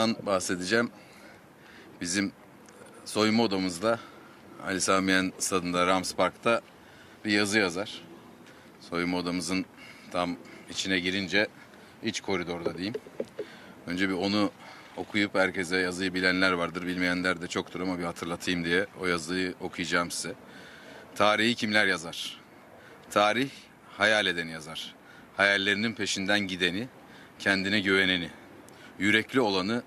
Bundan bahsedeceğim. Bizim soyunma odamızda Ali Sami Yen stadında Rams Park'ta bir yazı yazar. Soyunma odamızın tam içine girince iç koridorda diyeyim. Önce bir onu okuyup herkese yazıyı bilenler vardır, bilmeyenler de çoktur ama bir hatırlatayım diye o yazıyı okuyacağım size. Tarihi kimler yazar? Tarih hayal edeni yazar. Hayallerinin peşinden gideni, kendine güveneni. Yürekli olanı,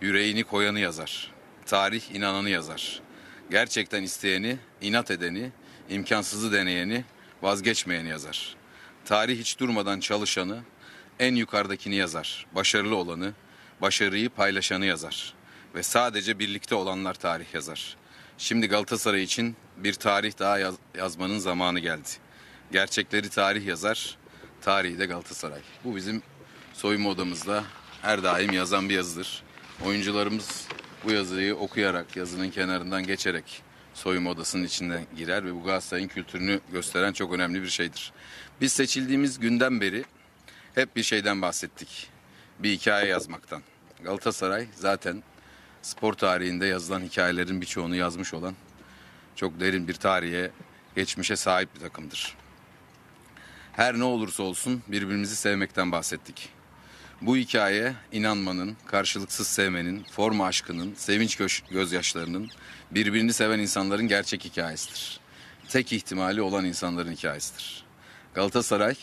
yüreğini koyanı yazar. Tarih inananı yazar. Gerçekten isteyeni, inat edeni, imkansızı deneyeni, vazgeçmeyeni yazar. Tarih hiç durmadan çalışanı, en yukarıdakini yazar. Başarılı olanı, başarıyı paylaşanı yazar. Ve sadece birlikte olanlar tarih yazar. Şimdi Galatasaray için bir tarih daha yaz- yazmanın zamanı geldi. Gerçekleri tarih yazar, tarihi de Galatasaray. Bu bizim soyunma odamızda her daim yazan bir yazıdır. Oyuncularımız bu yazıyı okuyarak, yazının kenarından geçerek soyunma odasının içinden girer ve bu Galatasaray'ın kültürünü gösteren çok önemli bir şeydir. Biz seçildiğimiz günden beri hep bir şeyden bahsettik. Bir hikaye yazmaktan. Galatasaray zaten spor tarihinde yazılan hikayelerin birçoğunu yazmış olan çok derin bir tarihe, geçmişe sahip bir takımdır. Her ne olursa olsun birbirimizi sevmekten bahsettik. Bu hikaye inanmanın, karşılıksız sevmenin, forma aşkının, sevinç göz- gözyaşlarının, birbirini seven insanların gerçek hikayesidir. Tek ihtimali olan insanların hikayesidir. Galatasaray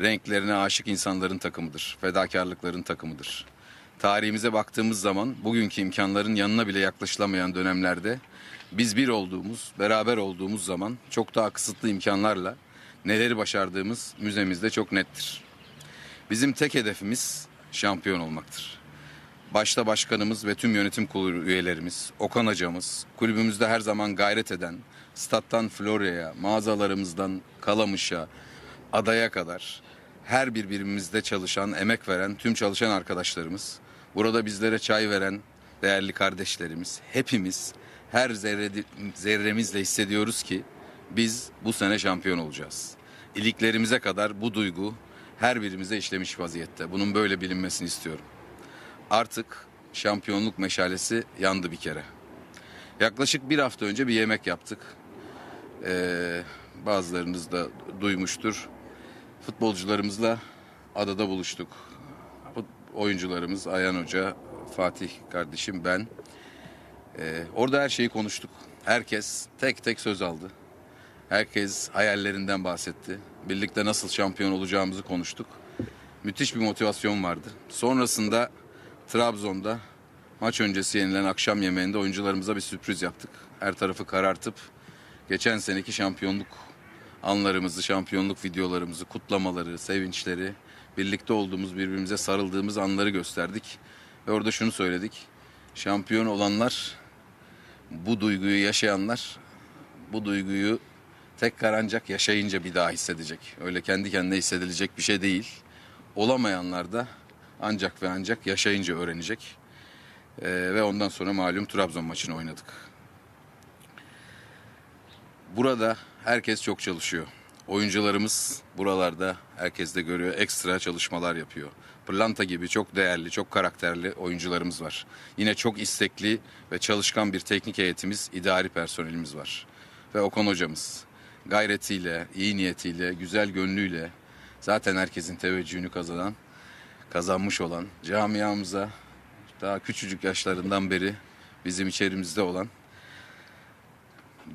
renklerine aşık insanların takımıdır, fedakarlıkların takımıdır. Tarihimize baktığımız zaman bugünkü imkanların yanına bile yaklaşılamayan dönemlerde biz bir olduğumuz, beraber olduğumuz zaman çok daha kısıtlı imkanlarla neleri başardığımız müzemizde çok nettir. Bizim tek hedefimiz şampiyon olmaktır. Başta başkanımız ve tüm yönetim kurulu üyelerimiz, Okan hocamız, kulübümüzde her zaman gayret eden, stat'tan Florya'ya, mağazalarımızdan Kalamış'a, adaya kadar her bir birimimizde çalışan, emek veren tüm çalışan arkadaşlarımız, burada bizlere çay veren değerli kardeşlerimiz, hepimiz her zerre, zerremizle hissediyoruz ki biz bu sene şampiyon olacağız. İliklerimize kadar bu duygu her birimize işlemiş vaziyette. Bunun böyle bilinmesini istiyorum. Artık şampiyonluk meşalesi yandı bir kere. Yaklaşık bir hafta önce bir yemek yaptık. Ee, bazılarınız da duymuştur. Futbolcularımızla adada buluştuk. Oyuncularımız Ayhan Hoca, Fatih kardeşim, ben. Ee, orada her şeyi konuştuk. Herkes tek tek söz aldı. Herkes hayallerinden bahsetti. Birlikte nasıl şampiyon olacağımızı konuştuk. Müthiş bir motivasyon vardı. Sonrasında Trabzon'da maç öncesi yenilen akşam yemeğinde oyuncularımıza bir sürpriz yaptık. Her tarafı karartıp geçen seneki şampiyonluk anlarımızı, şampiyonluk videolarımızı, kutlamaları, sevinçleri, birlikte olduğumuz, birbirimize sarıldığımız anları gösterdik. Ve orada şunu söyledik. Şampiyon olanlar, bu duyguyu yaşayanlar bu duyguyu tekrar ancak yaşayınca bir daha hissedecek. Öyle kendi kendine hissedilecek bir şey değil. Olamayanlar da ancak ve ancak yaşayınca öğrenecek. Ee, ve ondan sonra malum Trabzon maçını oynadık. Burada herkes çok çalışıyor. Oyuncularımız buralarda herkes de görüyor ekstra çalışmalar yapıyor. Pırlanta gibi çok değerli, çok karakterli oyuncularımız var. Yine çok istekli ve çalışkan bir teknik heyetimiz, idari personelimiz var. Ve Okan hocamız gayretiyle, iyi niyetiyle, güzel gönlüyle zaten herkesin teveccühünü kazanan, kazanmış olan camiamıza daha küçücük yaşlarından beri bizim içerimizde olan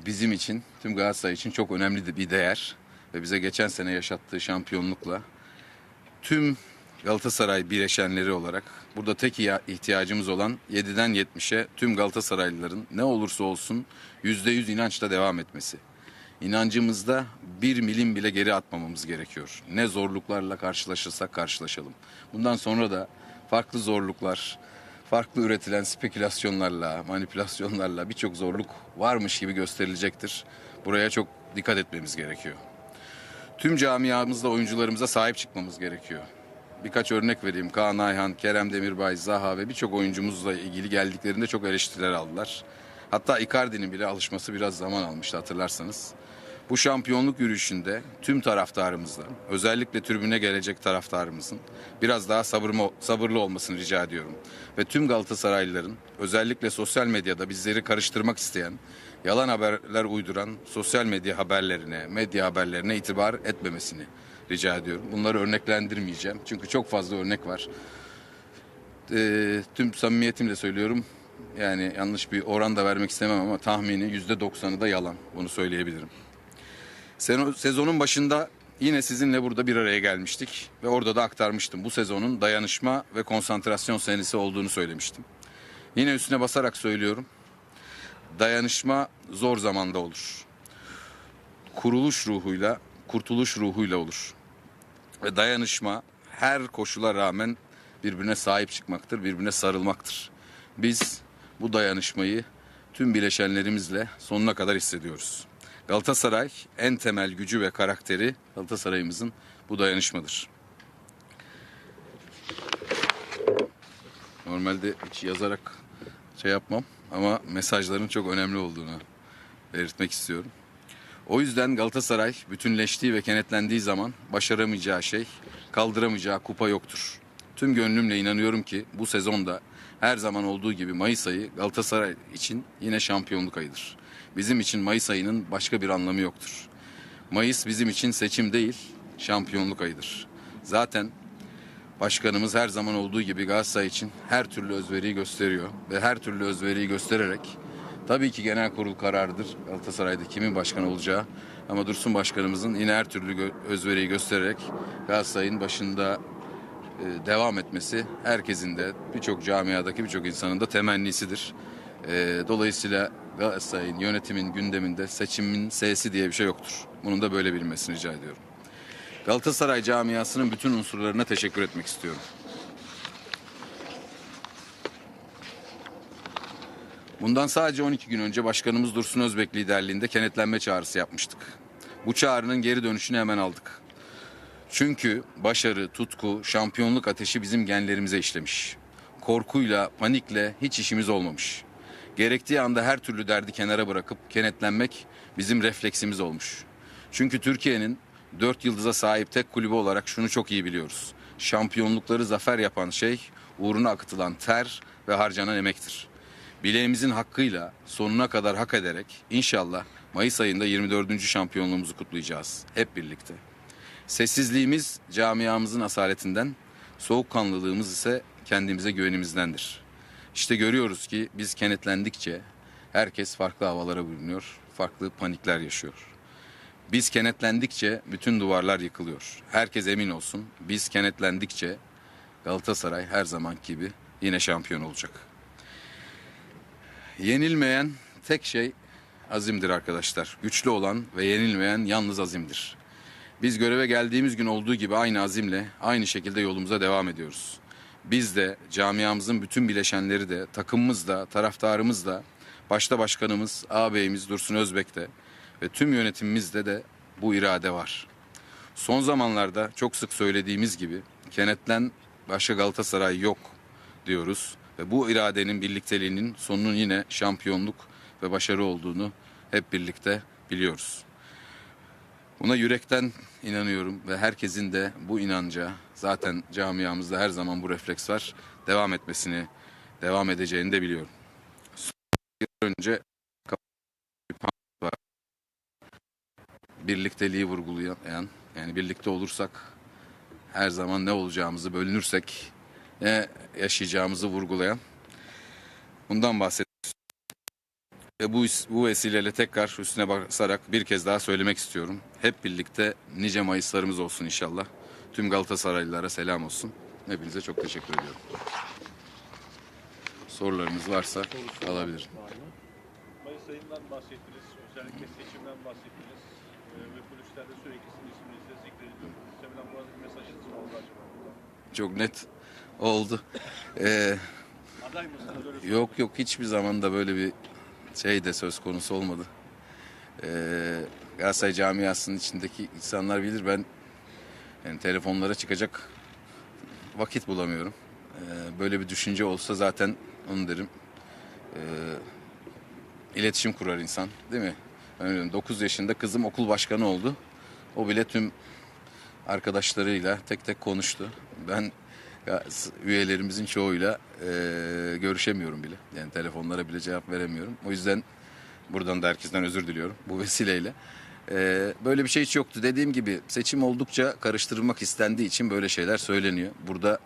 bizim için, tüm Galatasaray için çok önemli bir değer. Ve bize geçen sene yaşattığı şampiyonlukla tüm Galatasaray bileşenleri olarak burada tek iya- ihtiyacımız olan 7'den 70'e tüm Galatasaraylıların ne olursa olsun %100 inançla devam etmesi. İnancımızda bir milim bile geri atmamamız gerekiyor. Ne zorluklarla karşılaşırsak karşılaşalım. Bundan sonra da farklı zorluklar, farklı üretilen spekülasyonlarla, manipülasyonlarla birçok zorluk varmış gibi gösterilecektir. Buraya çok dikkat etmemiz gerekiyor. Tüm camiamızda oyuncularımıza sahip çıkmamız gerekiyor. Birkaç örnek vereyim. Kaan Ayhan, Kerem Demirbay, Zaha ve birçok oyuncumuzla ilgili geldiklerinde çok eleştiriler aldılar. Hatta Icardi'nin bile alışması biraz zaman almıştı hatırlarsanız. Bu şampiyonluk yürüyüşünde tüm taraftarımızla, özellikle tribüne gelecek taraftarımızın biraz daha sabırlı, sabırlı olmasını rica ediyorum. Ve tüm Galatasaraylıların özellikle sosyal medyada bizleri karıştırmak isteyen, yalan haberler uyduran sosyal medya haberlerine, medya haberlerine itibar etmemesini rica ediyorum. Bunları örneklendirmeyeceğim çünkü çok fazla örnek var. Ee, tüm samimiyetimle söylüyorum. Yani yanlış bir oran da vermek istemem ama tahmini yüzde doksanı da yalan. Bunu söyleyebilirim. Sezonun başında yine sizinle burada bir araya gelmiştik ve orada da aktarmıştım. Bu sezonun dayanışma ve konsantrasyon senesi olduğunu söylemiştim. Yine üstüne basarak söylüyorum. Dayanışma zor zamanda olur. Kuruluş ruhuyla, kurtuluş ruhuyla olur. Ve dayanışma her koşula rağmen birbirine sahip çıkmaktır, birbirine sarılmaktır. Biz bu dayanışmayı tüm bileşenlerimizle sonuna kadar hissediyoruz. Galatasaray en temel gücü ve karakteri Galatasaray'ımızın bu dayanışmadır. Normalde hiç yazarak şey yapmam ama mesajların çok önemli olduğunu belirtmek istiyorum. O yüzden Galatasaray bütünleştiği ve kenetlendiği zaman başaramayacağı şey, kaldıramayacağı kupa yoktur. Tüm gönlümle inanıyorum ki bu sezonda her zaman olduğu gibi Mayıs ayı Galatasaray için yine şampiyonluk ayıdır. Bizim için Mayıs ayının başka bir anlamı yoktur. Mayıs bizim için seçim değil, şampiyonluk ayıdır. Zaten Başkanımız her zaman olduğu gibi Galatasaray için her türlü özveriyi gösteriyor ve her türlü özveriyi göstererek tabii ki genel kurul kararıdır Galatasaray'da kimin başkan olacağı ama Dursun Başkanımızın yine her türlü özveriyi göstererek Galatasaray'ın başında devam etmesi herkesin de birçok camiadaki birçok insanın da temennisidir. E, dolayısıyla Galatasaray'ın yönetimin gündeminde seçimin sesi diye bir şey yoktur. Bunun da böyle bilinmesini rica ediyorum. Galatasaray camiasının bütün unsurlarına teşekkür etmek istiyorum. Bundan sadece 12 gün önce Başkanımız Dursun Özbek liderliğinde kenetlenme çağrısı yapmıştık. Bu çağrının geri dönüşünü hemen aldık. Çünkü başarı, tutku, şampiyonluk ateşi bizim genlerimize işlemiş. Korkuyla, panikle hiç işimiz olmamış. Gerektiği anda her türlü derdi kenara bırakıp kenetlenmek bizim refleksimiz olmuş. Çünkü Türkiye'nin dört yıldıza sahip tek kulübü olarak şunu çok iyi biliyoruz. Şampiyonlukları zafer yapan şey uğruna akıtılan ter ve harcanan emektir. Bileğimizin hakkıyla sonuna kadar hak ederek inşallah Mayıs ayında 24. şampiyonluğumuzu kutlayacağız hep birlikte. Sessizliğimiz camiamızın asaletinden, soğukkanlılığımız ise kendimize güvenimizdendir. İşte görüyoruz ki biz kenetlendikçe herkes farklı havalara bürünüyor, farklı panikler yaşıyor. Biz kenetlendikçe bütün duvarlar yıkılıyor. Herkes emin olsun biz kenetlendikçe Galatasaray her zaman gibi yine şampiyon olacak. Yenilmeyen tek şey azimdir arkadaşlar. Güçlü olan ve yenilmeyen yalnız azimdir. Biz göreve geldiğimiz gün olduğu gibi aynı azimle aynı şekilde yolumuza devam ediyoruz. Biz de camiamızın bütün bileşenleri de takımımız da taraftarımız da başta başkanımız ağabeyimiz Dursun Özbek de ve tüm yönetimimizde de bu irade var. Son zamanlarda çok sık söylediğimiz gibi kenetlen başka Galatasaray yok diyoruz ve bu iradenin birlikteliğinin sonunun yine şampiyonluk ve başarı olduğunu hep birlikte biliyoruz. Buna yürekten inanıyorum ve herkesin de bu inanca zaten camiamızda her zaman bu refleks var. Devam etmesini, devam edeceğini de biliyorum. Son önce birlikteliği vurgulayan yani birlikte olursak her zaman ne olacağımızı bölünürsek ne yaşayacağımızı vurgulayan bundan bahsediyoruz. Ve bu, bu vesileyle tekrar üstüne basarak bir kez daha söylemek istiyorum. Hep birlikte nice Mayıslarımız olsun inşallah. Tüm Galatasaraylılara selam olsun. Hepinize çok teşekkür ediyorum. Sorularınız varsa alabilirim. Mayıs ayından bahsettiniz. Özellikle seçimden bahsettiniz. Ee, ve kulüplerde sürekli sizin isminiz de zikrediliyor. Muhtemelen burada bir mesajınız mı oldu acaba? Çok net oldu. Ee, Aday mısınız? Yok yok hiçbir zaman da böyle bir şey de söz konusu olmadı. Ee, Galatasaray camiasının içindeki insanlar bilir ben yani telefonlara çıkacak vakit bulamıyorum. Ee, böyle bir düşünce olsa zaten onu derim. Ee, iletişim kurar insan değil mi? Ben 9 yaşında kızım okul başkanı oldu. O bile tüm arkadaşlarıyla tek tek konuştu. Ben üyelerimizin çoğuyla e, görüşemiyorum bile. Yani telefonlara bile cevap veremiyorum. O yüzden buradan da herkesten özür diliyorum bu vesileyle. E, böyle bir şey hiç yoktu. Dediğim gibi seçim oldukça karıştırılmak istendiği için böyle şeyler söyleniyor. Burada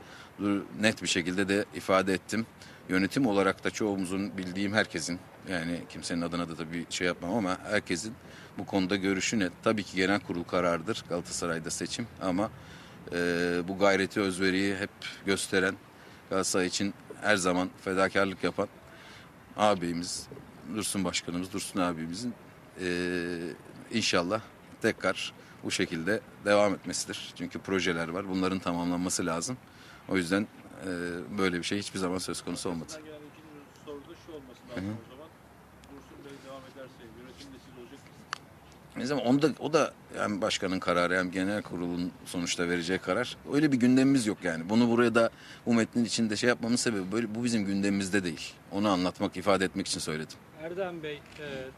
net bir şekilde de ifade ettim. Yönetim olarak da çoğumuzun bildiğim herkesin yani kimsenin adına da tabii şey yapmam ama herkesin bu konuda görüşü net. Tabii ki genel kurul kararıdır Galatasaray'da seçim ama e, bu gayreti özveriyi hep gösteren Galatasaray için her zaman fedakarlık yapan ağabeyimiz Dursun Başkanımız Dursun abimizin e, inşallah tekrar bu şekilde devam etmesidir. Çünkü projeler var. Bunların tamamlanması lazım. O yüzden e, böyle bir şey hiçbir zaman söz konusu olmadı. Ben gelen ikinci soruda şu olması lazım o zaman. Dursun Bey devam ederse yönetim de siz olacak mısınız? Ne zaman onu da o da hem başkanın kararı hem genel kurulun sonuçta vereceği karar. Öyle bir gündemimiz yok yani. Bunu buraya da bu metnin içinde şey yapmamın sebebi böyle bu bizim gündemimizde değil. Onu anlatmak, ifade etmek için söyledim. Erdem Bey, e,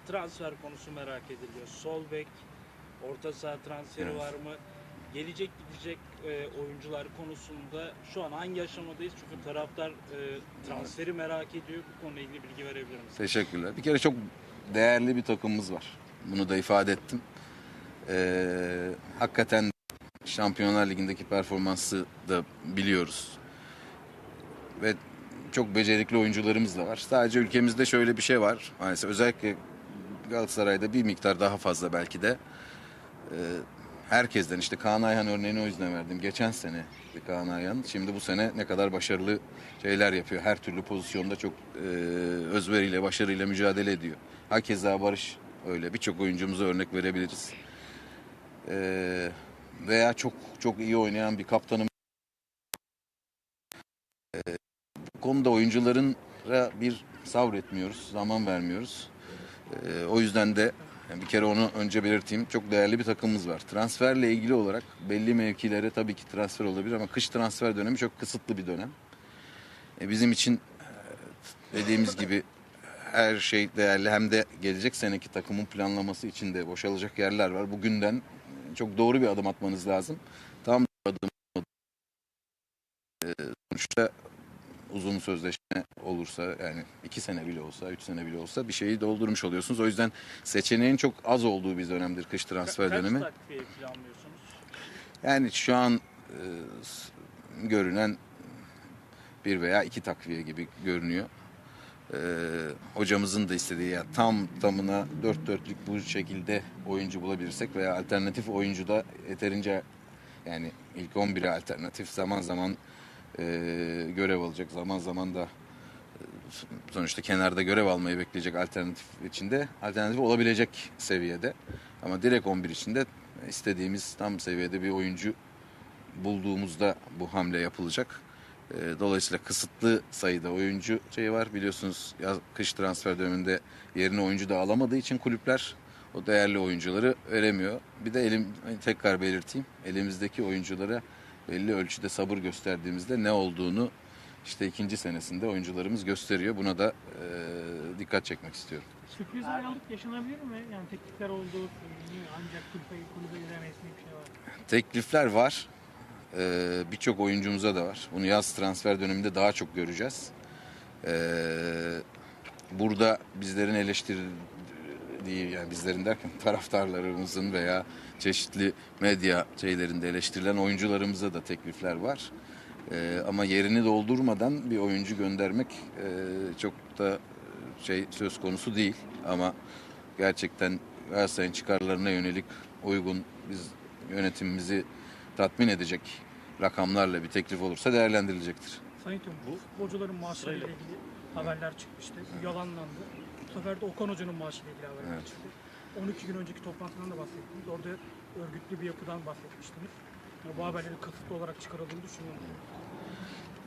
transfer konusu merak ediliyor. Sol bek, orta saha transferi Evet. var mı? Gelecek gidecek e, oyuncular konusunda şu an hangi aşamadayız? Çünkü taraftar e, transferi merak ediyor. Bu konuyla ilgili bilgi verebilir misiniz? Teşekkürler. Bir kere çok değerli bir takımımız var. Bunu da ifade ettim. Ee, hakikaten Şampiyonlar Ligi'ndeki performansı da biliyoruz. Ve çok becerikli oyuncularımız da var. Sadece ülkemizde şöyle bir şey var. Maalesef özellikle Galatasaray'da bir miktar daha fazla belki de. Ee, herkesten işte Kaan Ayhan örneğini o yüzden verdim. Geçen sene Kaan Ayhan. Şimdi bu sene ne kadar başarılı şeyler yapıyor. Her türlü pozisyonda çok e, özveriyle, başarıyla mücadele ediyor. Hakeza Barış öyle. Birçok oyuncumuza örnek verebiliriz. Ee, veya çok çok iyi oynayan bir kaptanım. Ee, bu konuda oyuncuların bir sabretmiyoruz, zaman vermiyoruz. Ee, o yüzden de yani bir kere onu önce belirteyim. Çok değerli bir takımımız var. Transferle ilgili olarak belli mevkilere tabii ki transfer olabilir ama kış transfer dönemi çok kısıtlı bir dönem. E, bizim için e, dediğimiz gibi her şey değerli hem de gelecek seneki takımın planlaması için de boşalacak yerler var. Bugünden çok doğru bir adım atmanız lazım. Tam adım e, sonuçta uzun sözleşme olursa yani iki sene bile olsa, üç sene bile olsa bir şeyi doldurmuş oluyorsunuz. O yüzden seçeneğin çok az olduğu bir dönemdir kış transfer Kaç dönemi. takviye planlıyorsunuz? Yani şu an e, görünen bir veya iki takviye gibi görünüyor. E, hocamızın da istediği ya tam tamına dört dörtlük bu şekilde oyuncu bulabilirsek veya alternatif oyuncu da yeterince yani ilk 11'e alternatif zaman zaman e, görev alacak zaman zaman da e, sonuçta kenarda görev almayı bekleyecek alternatif içinde alternatif olabilecek seviyede ama direkt 11 içinde istediğimiz tam seviyede bir oyuncu bulduğumuzda bu hamle yapılacak. E, Dolayısıyla kısıtlı sayıda oyuncu şeyi var. Biliyorsunuz yaz, kış transfer döneminde yerine oyuncu da alamadığı için kulüpler o değerli oyuncuları veremiyor. Bir de elim tekrar belirteyim. Elimizdeki oyunculara belli ölçüde sabır gösterdiğimizde ne olduğunu işte ikinci senesinde oyuncularımız gösteriyor. Buna da e, dikkat çekmek istiyorum. Sürpriz ayrılık yaşanabilir mi? Yani teklifler oldu, ancak kulübe, kulübe resmi bir şey var. Teklifler var. Ee, Birçok oyuncumuza da var. Bunu yaz transfer döneminde daha çok göreceğiz. Ee, burada bizlerin eleştirdiği, yani bizlerin derken taraftarlarımızın veya çeşitli medya şeylerinde eleştirilen oyuncularımıza da teklifler var. Ee, ama yerini doldurmadan bir oyuncu göndermek e, çok da şey söz konusu değil. Ama gerçekten Galatasaray'ın çıkarlarına yönelik uygun biz yönetimimizi tatmin edecek rakamlarla bir teklif olursa değerlendirilecektir. Sayın Tüm, bu futbolcuların maaşlarıyla Sırayla. ilgili haberler çıkmıştı. Bu yalanlandı. Bu sefer de Okan Hoca'nın maaşıyla ilgili haberler Evet. çıktı. 12 gün önceki toplantıdan da bahsettiniz. Orada örgütlü bir yapıdan bahsetmiştiniz. Ya bu haberlerin kasıtlı olarak çıkarıldığını düşünüyor musunuz?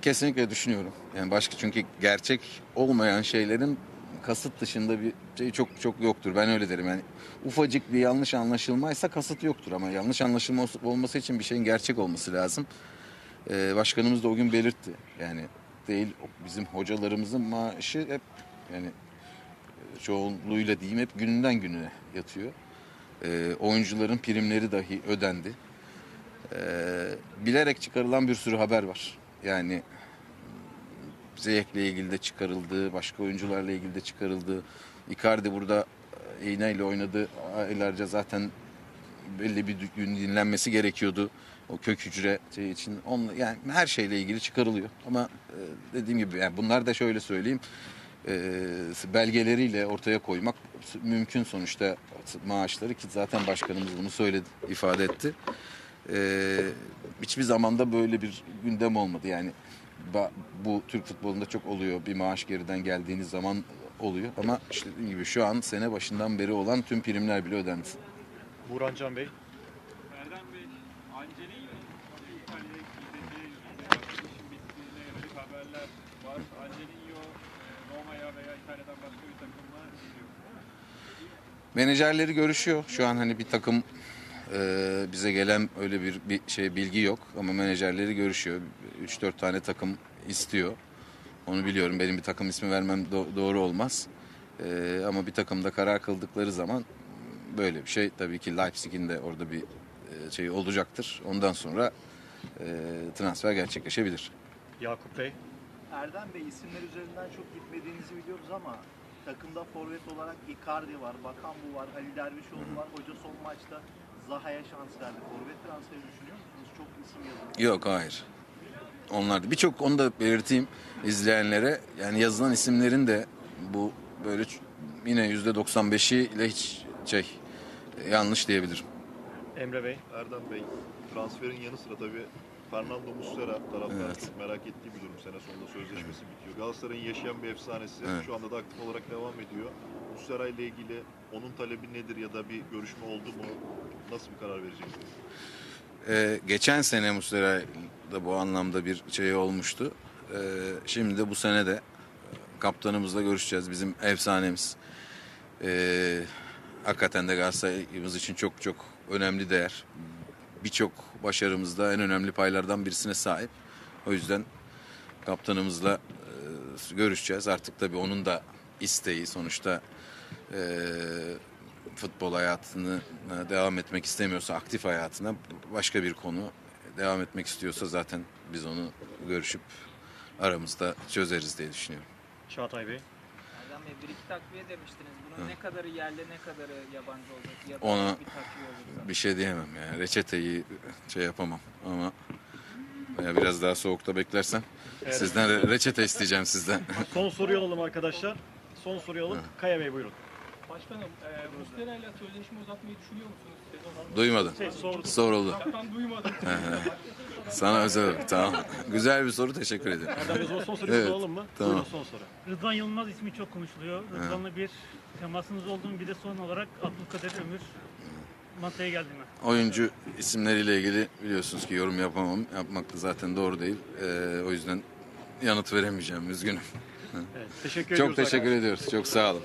Kesinlikle düşünüyorum. Yani başka çünkü gerçek olmayan şeylerin kasıt dışında bir şey çok çok yoktur. Ben öyle derim. Yani ufacık bir yanlış anlaşılmaysa kasıt yoktur ama yanlış anlaşılma olması için bir şeyin gerçek olması lazım. Ee, başkanımız da o gün belirtti. Yani değil bizim hocalarımızın maaşı hep yani çoğunluğuyla diyeyim hep gününden gününe yatıyor. E, oyuncuların primleri dahi ödendi. E, bilerek çıkarılan bir sürü haber var. Yani Ziyech'le ilgili de çıkarıldı, başka oyuncularla ilgili de çıkarıldı. Icardi burada e, iğneyle oynadı. Aylarca zaten belli bir gün dinlenmesi gerekiyordu. O kök hücre şey için. Onunla, yani her şeyle ilgili çıkarılıyor. Ama e, dediğim gibi yani bunlar da şöyle söyleyeyim. e, belgeleriyle ortaya koymak mümkün sonuçta maaşları ki zaten başkanımız bunu söyledi, ifade etti. E, hiçbir zamanda böyle bir gündem olmadı. Yani bu Türk futbolunda çok oluyor. Bir maaş geriden geldiğiniz zaman oluyor. Ama işte dediğim gibi şu an sene başından beri olan tüm primler bile ödendi. Burhan Can Bey. E. Menajerleri görüşüyor. Şu an hani bir takım e, bize gelen öyle bir, bir şey bilgi yok ama menajerleri görüşüyor. 3-4 tane takım istiyor. Onu biliyorum. Benim bir takım ismi vermem do- doğru olmaz. E, ama bir takımda karar kıldıkları zaman böyle bir şey tabii ki Leipzig'in de orada bir e, şey olacaktır. Ondan sonra e, transfer gerçekleşebilir. Yakup Bey. Erdem Bey isimler üzerinden çok gitmediğinizi biliyoruz ama takımda forvet olarak Icardi var, Bakambu var, Ali Dervişoğlu var. Hoca son maçta Zaha'ya şans verdi. Forvet transferi düşünüyor musunuz? Çok isim yazıldı. Yok hayır. Onlar birçok onu da belirteyim izleyenlere. Yani yazılan isimlerin de bu böyle yine yüzde 95'i ile hiç şey yanlış diyebilirim. Emre Bey. Erdem Bey, transferin yanı sıra tabii Fernando Muslera taraftarı Evet. çok merak ettiği bir durum. Sene sonunda sözleşmesi bitiyor. Galatasaray'ın yaşayan bir efsanesi. Evet. Şu anda da aktif olarak devam ediyor. Muslera ile ilgili onun talebi nedir ya da bir görüşme oldu mu? Nasıl bir karar vereceksiniz? Ee, geçen sene Muslera da bu anlamda bir şey olmuştu. Ee, şimdi de bu sene de kaptanımızla görüşeceğiz. Bizim efsanemiz. Ee, hakikaten de Galatasaray'ımız için çok çok önemli değer. Birçok başarımızda en önemli paylardan birisine sahip. O yüzden kaptanımızla e, görüşeceğiz. Artık tabii onun da isteği sonuçta e, futbol hayatını e, devam etmek istemiyorsa aktif hayatına başka bir konu devam etmek istiyorsa zaten biz onu görüşüp aramızda çözeriz diye düşünüyorum. Çağatay Bey. Erdem Bey bir iki takviye demiştiniz. Bunun ne kadarı yerli ne kadarı yabancı olacak ya da Ona- bir takviye olursa. Bir şey diyemem yani reçeteyi şey yapamam ama ya biraz daha soğukta beklersen Evet. sizden re- reçete isteyeceğim sizden. Son soruyu alalım arkadaşlar. Son soruyu alalım. Kaya Bey buyurun. Başkanım, e, ile sözleşme uzatmayı düşünüyor musunuz sezon? Duymadım. Şey, sor, Soruldu. Ben duymadım. Sana özel. Tamam. Güzel bir soru teşekkür ederim. O zaman son soruyu Evet, soralım mı? tamam. Buyurun son soru. Rıdvan Yılmaz ismi çok konuşuluyor. Rıdvan'la bir temasınız oldu mu? Bir de son olarak Abdülkadir Ömür masaya geldi mi? Oyuncu isimleriyle ilgili biliyorsunuz ki yorum yapamam. Yapmak da zaten doğru değil. Ee, o yüzden yanıt veremeyeceğim. Üzgünüm. Evet, teşekkür Çok teşekkür arkadaşlar. ediyoruz. Çok sağ olun.